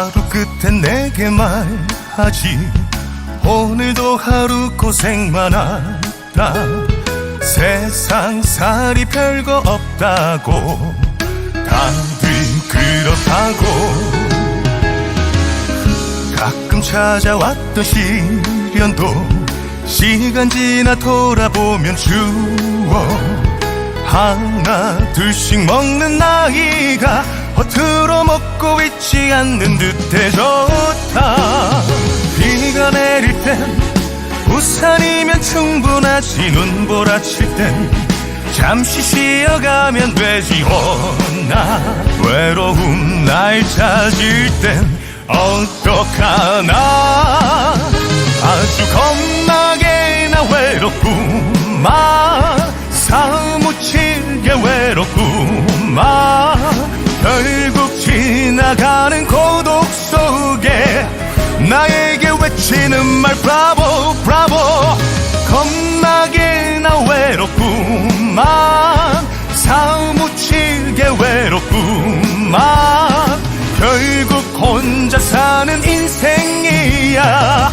하루 끝에 내게 말하지. 오늘도 하루 고생 많았다. 세상 살이 별거 없다고. 다들 그렇다고. 가끔 찾아왔던 시련도 시간 지나 돌아보면 추워. 하나 둘씩 먹는 나이가 허투루 먹고 있지 않는 듯해 좋다. 비가 내릴 땐 우산이면 충분하지 눈보라 칠 땐 잠시 쉬어가면 되지 허나. 외로움 날 찾을 땐 어떡하나. 아주 겁나게 나 외롭구만. 사무치게 외롭구만 결국 지나가는 고독 속에 나에게 외치는 말 브라보 브라보. 겁나게 나 외롭구만. 사무치게 외롭구만. 결국 혼자 사는 인생이야.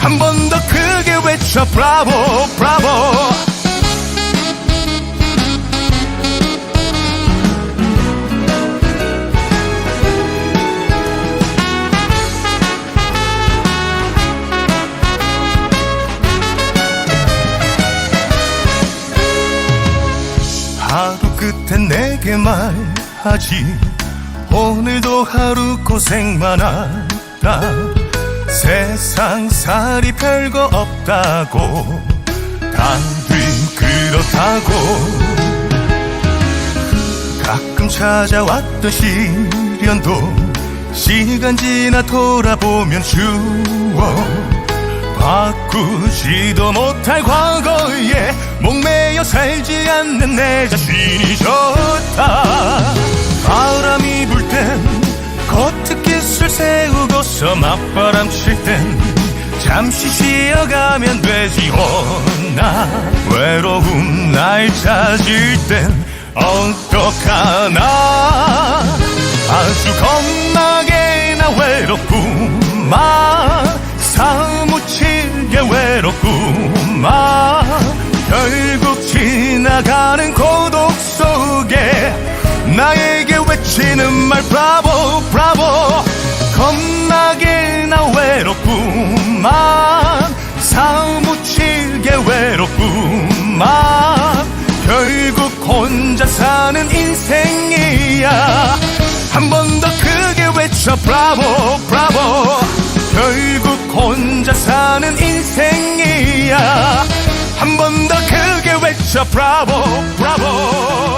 한 번 더 크게 외쳐 브라보 브라보 끝에 내게 말하지. 오늘도 하루 고생 많았다. 세상 살이 별거 없다고. 다들 그렇다고. 가끔 찾아왔던 시련도 시간 지나 돌아보면 추워. 바꾸지도 못할 과거에 목매여 살지 않는 내 자신이 좋다. 바람이 불땐 겉특기술 세우고서 맞바람 칠 땐 잠시 쉬어가면 되지 허나. 외로움 날 찾을 땐 어떡하나. 아주 겁나게 나 외롭구만. 사무치게 외롭구만 외치는 말 브라보 브라보. 겁나게 나 외롭구만. 사무치게 외롭구만. 결국 혼자 사는 인생이야. 한 번 더 크게 외쳐 브라보 브라보. 결국 혼자 사는 인생이야. 한 번 더 크게 외쳐 브라보 브라보